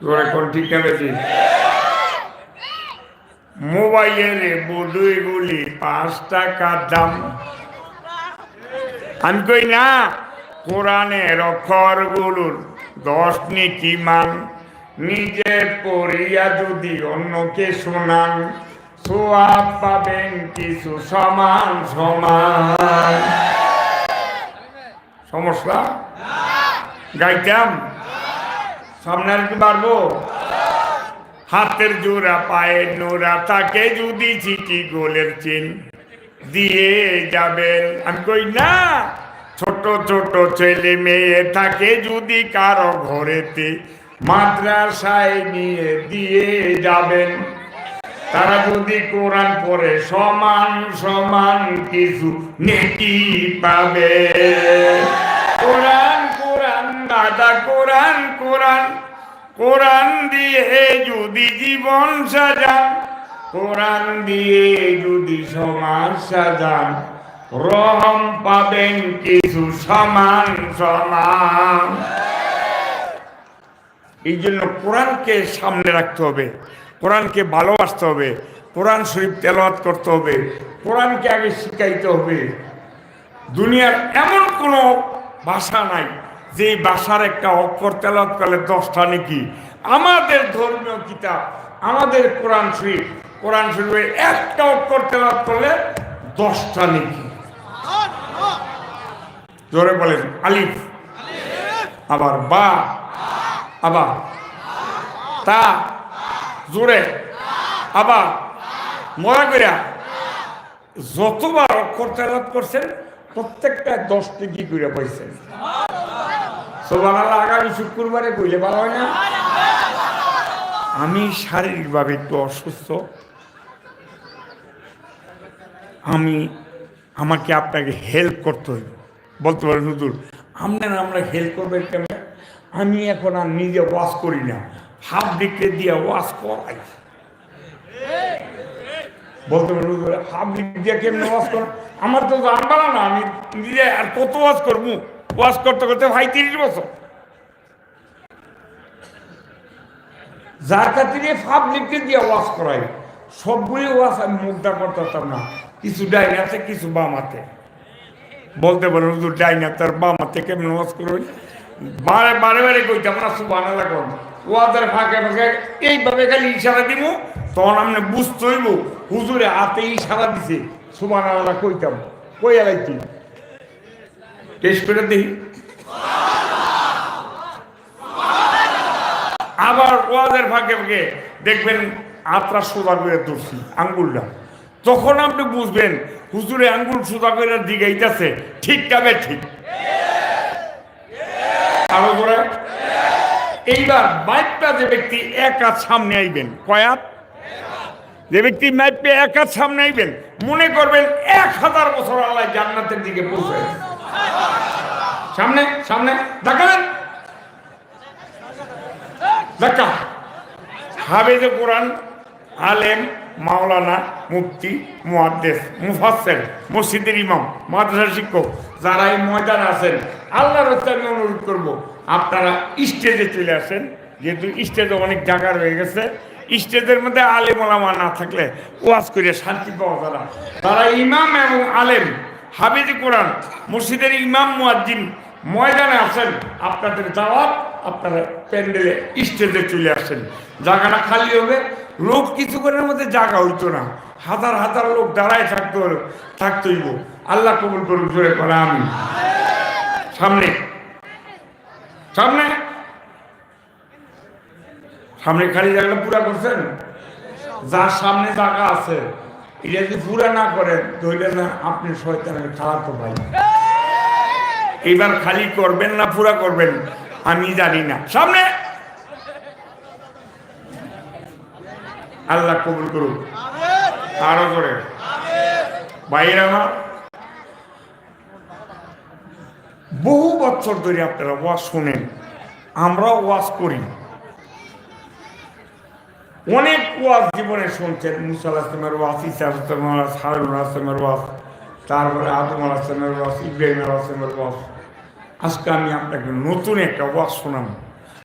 তোর এখন ঠিক না বেশি? মোবাইলে বধুইগুলি পাঁচ টাকার দাম। আমি কই না, কোরআনের অক্ষরগুলোর দশ নীতি মান। নিজে পড়িয়া যদি অন্যকে শোনান, সোয়াব পাবেন কিছু সমান সমান। সমস্যা? গাইতাম? সামনে আর কি পারব হাতের জোড়া, পায়ের নোড়া, তাকে যদি চিঠি গোলের চিন দিয়ে যাবেন। আমি কই, না, ছোট ছোট ছেলে মেয়ে থাকে যদি কারও ঘরেতে মাদ্রাসায় নিয়ে দিয়ে যাবেন, তারা যদি কোরআন পড়ে, সমান সমান কিছু নেকি পাবে। কোরআন দাদা কোরআন কোরআন কোরআন দিয়ে যদি জীবন সাজান, কোরআন দিয়ে যদি সমাজ সাজান, রহম পাবেন কিছু সমান সমান। এই জন্য কোরআনকে সামনে রাখতে হবে, কোরআনকে ভালোবাসতে হবে, কোরআন শরীফ তেলাওয়াত করতে হবে, কোরআনকে আগে শিখাইতে হবে। দুনিয়ার এমন কোনো ভাষা নাই যে বাসার একটা অক্ষর তেলাওয়াত করলে দশটা নাকি? আমাদের ধর্মীয় কিতাব, আমাদের কোরআন শরীফ, কোরআন শরীফে একটা অক্ষর তেলাওয়াত করলে দশটা নাকি। জোরে বলেন, আলিফ। আবার বা। আবার তা। জোরে। আবার মরা করিয়া যতবার অক্ষর তেলাত করছেন প্রত্যেকটা দশ টিকি করে পাইছেন। সোবান আল্লাহ আগামী শুক্রবারে কইলে ভালো হয় না? আমি শারীরিকভাবে একটু অসুস্থ। আমি, আমাকে আপনাকে হেল্প করতে হইব। বলতে পারেন, হুজুর, আপনারা আমরা হেল্প করবেন কেন আমি এখন আর নিজে ওয়াশ করি না। হাফ ডিগ্রি দিয়ে ওয়াশ করাই। বলতে পারেন, হুজুর হাফ ডিগ্রি দিয়ে কেমনি ওয়াশ কর? আমার তো জানবালা না, আমি নিজে আর কত ওয়াশ করব? ওয়াশ করতে করতে ভাই তিরিশ বছর। যার ফাপ লিখতে দিয়ে ওয়াশ করাই। সবগুলি ওয়াশ আমি মুগ্ধা করতে পারতাম না। কিছু ডাইন আছে কিছু বাম হাতে। বলতে পারেন, হুজুর, ডাইন হাতে আর বাম হাতে কেমন ওয়াশ করবেন বারে বারে বারে কইতাম না সুবান কোন ওয়াদের ফাঁকে ফাঁকে এইভাবে খালি ইশারা দিব তখন আমি বুঝতে হইব, হুজুরে হাতে ইশারা দিছে সুবান আল্লাহ কইতাম। কই আলাইতি টেস্ট করে দেখি আবার ওয়াদের ফাঁকে ফাঁকে দেখবেন আত্রা সোজা করে ধরছি আঙ্গুলটা। তখন আপনি বুঝবেন, হুজুরে আঙ্গুল সোজা করে ঠিক কামে ঠিক? আরও করে? এইবার মাইপটা যে ব্যক্তি এক সামনে আইবেন কয়াত যে ব্যক্তি মাইপে এক সামনে আইবেন, মনে করবেন এক হাজার বছর আল্লাহ জান্নাতের দিকে পৌঁছে সামনে সামনে। দেখাবেন দেখা হাবেজে কোরআন আলেম মাওলানা মুফতি মুহাদ্দেস মুফাসসির মসজিদের ইমাম মাদ্রাসা শিক্ষক, যারা এই ময়দান আছেন, আল্লাহর আমি অনুরোধ করব, আপনারা স্টেজে চলে আসেন। যেহেতু স্টেজে অনেক জায়গা রয়ে গেছে, স্টেজের মধ্যে আলেম ওলামা না থাকলে ওয়াজ করে শান্তি পাওয়া না। তারা ইমাম এবং আলেম হাবিজ কোরআন, মসজিদের ইমাম মুয়াজ্জিন ময়দানে আছেন আপনাদের দাওয়াত, আপনারা প্যান্ডেলে স্টেজে চলে আসেন। জায়গাটা খালি হবে লোক কিছুক্ষণের মধ্যে জায়গা হইতো না। হাজার হাজার লোক দাঁড়ায় থাকতে থাকতেইব আল্লাহ কবুল করুন জোরে করে আমি সামনে। সামনে। সামনে খালি জায়গাটা পুরা করছেন? যার সামনে জায়গা আছে, এটা যদি পুরা না করেন ধরলে না আপনি শয়তানের খারাপ ভাই। এইবার খালি করবেন না, পুরা করবেন? আমি জানি না। সামনে! আল্লাহ কবুল করুন আরও করে বাইরে আমার, বহু বছর ধরে আপনারা ওয়াজ শোনেন, আমরাও ওয়াজ করি। অনেক ওয়াজ জীবনে শুনছেন মুসাল আসলামের ওয়াজ ইসা আসলামের ওয়াজ, হারুন আসলামের ওয়াজ, তারপরে আদম আসলামের ওয়াজ, ইব্রাহিম আসলামের ওয়াজ। আজকে আমি আপনাকে নতুন একটা ওয়াজ শোনাবো।